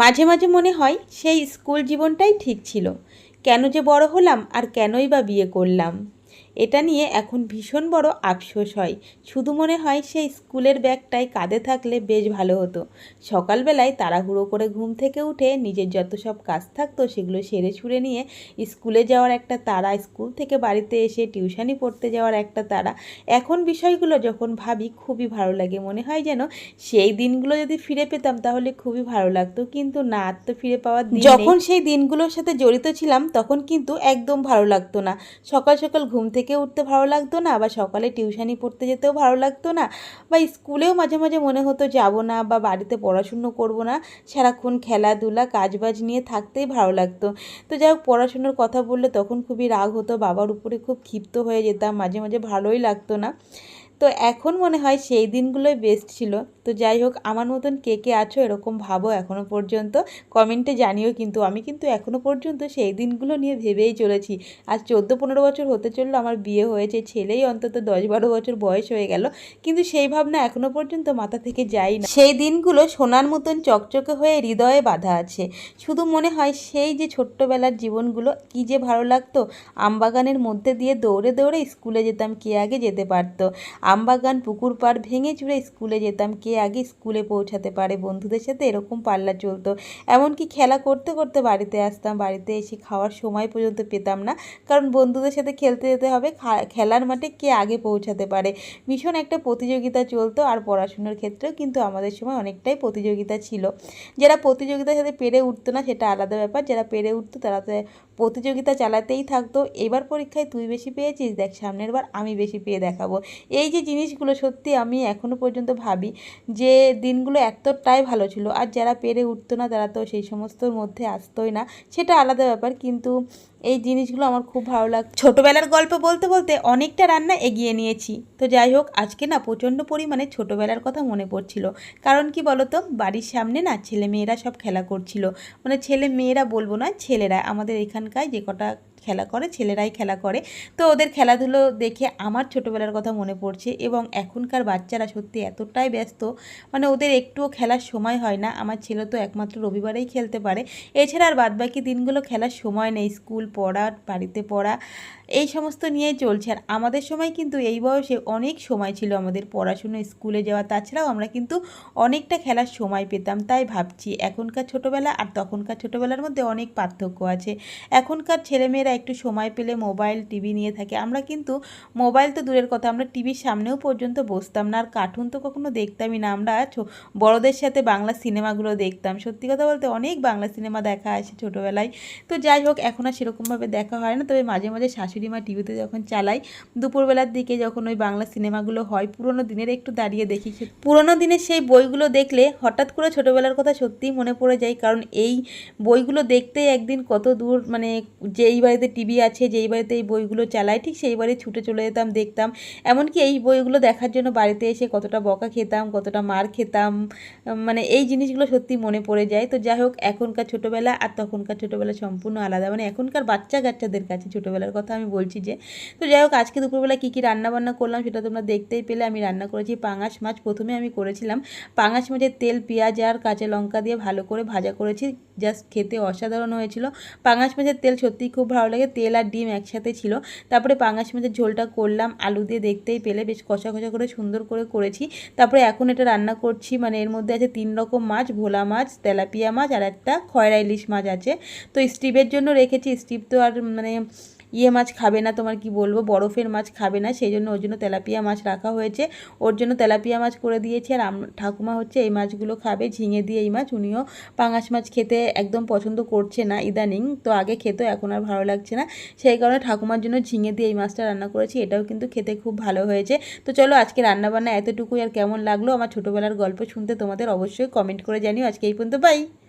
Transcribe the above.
মাঝে মাঝে মনে হয় সেই স্কুল জীবনটাই ঠিক ছিল। কেন যে বড় হলাম আর কেনই বা বিয়ে করলাম। এটা নিয়ে এখন ভীষণ বড় আফসোস হয়। শুধু মনে হয় সেই স্কুলের ব্যাগটাই কাঁধে থাকলে বেশ ভালো হতো। সকালবেলায় তাড়াহুড়ো করে ঘুম থেকে উঠে নিজের যত সব কাজ থাকতো সেগুলো সেরে সুরে নিয়ে স্কুলে যাওয়ার একটা তারা স্কুল থেকে বাড়িতে এসে টিউশনি পড়তে যাওয়ার একটা তারা এখন বিষয়গুলো যখন ভাবি খুবই ভালো লাগে। মনে হয় যেন সেই দিনগুলো যদি ফিরে পেতাম তাহলে খুবই ভালো লাগতো। কিন্তু না, আর তো ফিরে পাওয়ার যখন সেই দিনগুলোর সাথে জড়িত ছিলাম তখন কিন্তু একদম ভালো লাগতো না। সকাল সকাল ঘুম থেকে উঠতে ভালো লাগতো না বা সকালে টিউশানি পড়তে যেতেও ভালো লাগতো না বা স্কুলেও মাঝে মাঝে মনে হতো যাব না বা বাড়িতে পড়াশুনো করব না, সারাক্ষণ খেলাধুলা, কাজবাজ নিয়ে থাকতেই ভালো লাগতো। তো যাই হোক, পড়াশুনোর কথা বললে তখন খুবই রাগ হতো, বাবার উপরে খুব ক্ষিপ্ত হয়ে যেতাম, মাঝে মাঝে ভালোই লাগতো না। তো এখন মনে হয় সেই দিনগুলোই বেস্ট ছিল। তো যাই হোক, আমার মতন কে কে আছো এরকম ভাবো এখনও পর্যন্ত। কমেন্টে জানিও কিন্তু। আমি কিন্তু এখনও পর্যন্ত সেই দিনগুলো নিয়ে ভেবেই চলেছি। আর চোদ্দ পনেরো বছর হতে চলল, আমার বিয়ে হয়েছে। ছেলেই অন্তত দশ বারো বছর বয়স হয়ে গেল। কিন্তু সেই ভাবনা এখনও পর্যন্ত মাথা থেকে যাই না। সেই দিনগুলো সোনার মতন চকচকে হয়ে হৃদয়ে বাঁধা আছে। শুধু মনে হয় সেই যে ছোট্টবেলার জীবনগুলো, কি যে ভালো লাগতো। আমবাগানের মধ্যে দিয়ে দৌড়ে দৌড়ে স্কুলে যেতাম, কে আগে যেতে পারতো। আমবাগান পুকুর পাড় ভেঙে চুড়ে স্কুলে যেতাম। কে আগে স্কুলে পৌঁছাতে পারে বন্ধুদের সাথে? এরকম পাল্লা চলতো। এমনকি খেলা করতে করতে বাড়িতে আসতাম। বাড়িতে এসে খাওয়ার সময় পর্যন্ত পেতাম না। কারণ বন্ধুদের সাথে খেলতে যেতে হবে। খেলার মাঠে কে আগে পৌঁছাতে পারে? ভীষণ একটা প্রতিযোগিতা চলতো আর পড়াশুনোর ক্ষেত্রেও কিন্তু আমাদের সময় অনেকটাই প্রতিযোগিতা ছিল। যারা প্রতিযোগিতার সাথে পেরে উঠতো না, সেটা আলাদা ব্যাপার। যারা পেরে উঠতো, তারা তো প্রতিযোগিতা চালাতেই থাকতো। এবার পরীক্ষায় তুই বেশি পেয়েছিস? দেখ, সামনের বার আমি বেশি পেয়ে দেখাবো। এই যে জিনিসগুলো সত্যি আমি এখনও পর্যন্ত ভাবি যে দিনগুলো এতটাই ভালো ছিল। আর যারা পেরে উঠতো না, তারা তো সেই সমস্তর মধ্যে আসতোই না। সেটা আলাদা ব্যাপার, কিন্তু এই জিনিসগুলো আমার খুব ভালো লাগতো। ছোটোবেলার গল্প বলতে বলতে অনেকটা রান্না এগিয়ে নিয়েছি। তো যাই হোক, আজকে না প্রচণ্ড পরিমাণে ছোটোবেলার কথা মনে পড়ছিল। কারণ কি বলতো, বাড়ির সামনে না ছেলে মেয়েরা সব খেলা করছিল। মানে ছেলে মেয়েরা বলব না, ছেলেরা আমাদের এখানকার যে কটা খেলা করে, ছেলেরাই খেলা করে। তো ওদের খেলাধুলো দেখে আমার ছোটোবেলার কথা মনে পড়ছে এবং এখনকার বাচ্চারা সত্যি এতটাই ব্যস্ত। মানে ওদের একটুও খেলার সময় হয় না। আমার ছেলে তো একমাত্র রবিবারেই খেলতে পারে। এছাড়া আর বাদবাকি দিনগুলো খেলার সময় নেই। স্কুল পড়া, বাড়িতে পড়া, এই সমস্ত নিয়েই চলছে। আর আমাদের সময় কিন্তু এই বয়সে অনেক সময় ছিল আমাদের পড়াশুনো, স্কুলে যাওয়া। তাছাড়াও আমরা কিন্তু অনেকটা খেলার সময় পেতাম, তাই ভাবছি। এখনকার ছোটোবেলা আর তখনকার ছোটোবেলার মধ্যে অনেক পার্থক্য আছে। এখনকার ছেলেমেয়েরা একটু সময় পেলে মোবাইল, টিভি নিয়ে থাকে। আমরা কিন্তু মোবাইল তো দূরের কথা, আমরা টিভির সামনেও পর্যন্ত বসতাম না, আর কার্টুন তো কখনো দেখতামই না। আমরা বড়দের সাথে বাংলা সিনেমাগুলো দেখতাম। সত্যি কথা বলতে অনেক বাংলা সিনেমা দেখা আছে ছোটোবেলায়। তো যাই হোক, এখন আর সেরকমভাবে দেখা হয় না। তবে মাঝে মাঝে শাশুড়ি মা টিভিতে যখন চালাই, দুপুরবেলার দিকে যখন ওই বাংলা সিনেমাগুলো হয়, পুরোনো দিনের একটু দাঁড়িয়ে দেখি। পুরোনো দিনের সেই বইগুলো দেখলে হঠাৎ করে ছোটোবেলার কথা সত্যিই মনে পড়ে যায়। কারণ এই বইগুলো দেখতেই একদিন কত দূর মানে যেই বাড়িতে টিভি আছে, যেই বাড়িতে এই বইগুলো চালায় ঠিক সেই বাড়ি ছুটে চলে যেতাম, দেখতাম। এমনকি এই বইগুলো দেখার জন্য বাড়িতে এসে কতটা বকা খেতাম, কতটা মার খেতাম মানে এই জিনিসগুলো সত্যি মনে পড়ে যায়। তো যাই হোক, এখনকার ছোটোবেলা আর তখনকার ছোটোবেলা সম্পূর্ণ আলাদা। মানে এখনকার বাচ্চা কাচ্চাদের কাছে ছোটোবেলার কথা আমি বলছি যে, তো যাই হোক, আজকে দুপুরবেলা কী কী রান্নাবান্না করলাম সেটা তোমরা দেখতেই পেলে। আমি রান্না করেছি পাঙাশ মাছ। প্রথমে আমি করেছিলাম পাঙাশ মাছের তেল, পেঁয়াজ আর কাঁচা লঙ্কা দিয়ে ভালো করে ভাজা করেছি। জাস্ট খেতে অসাধারণ হয়েছিল। পাঙাশ মাছের তেল সত্যিই খুব ভালো লাগে, তেল আর ডিম একসাথে ছিল। তারপরে পাঙাশ মাছের ঝোলটা করলাম, আলু দিয়ে দেখতেই পেলে, বেশ কষা কষা করে সুন্দর করে করেছি। তারপরে এখন এটা রান্না করছি মানে এর মধ্যে আছে তিন রকম মাছ, ভোলা মাছ, তেলাপিয়া মাছ আর একটা খয়রা ইলিশ মাছ আছে। তো স্টিভের জন্য রেখেছি, স্টিভ তো আর মানে ইয়ে মাছ খাবে না, তোমার কি বলব? বরফের মাছ খাবে না সেই জন্য ওর জন্য তেলাপিয়া মাছ রাখা হয়েছে। ওর জন্য তেলাপিয়া মাছ করে দিয়েছি, আর ঠাকুমা হচ্ছে এই মাছগুলো খাবে, ঝিঙে দিয়ে এই মাছ, উনিও পাঙাশ মাছ খেতে একদম পছন্দ করছে না ইদানিং, তো আগে খেতো, এখন আর ভালো লাগছে না। সেই কারণে ঠাকুমার জন্য ঝিঙে দিয়ে এই মাছটা রান্না করেছি, এটাও কিন্তু খেতে খুব ভালো হয়েছে। তো চলো, আজকে রান্নাবান্না এতটুকুই, আর কেমন লাগল আমার ছোটোবেলার গল্প শুনতে তোমাদের অবশ্যই কমেন্ট করে জানিও। আজকে এই পর্যন্ত, বাই!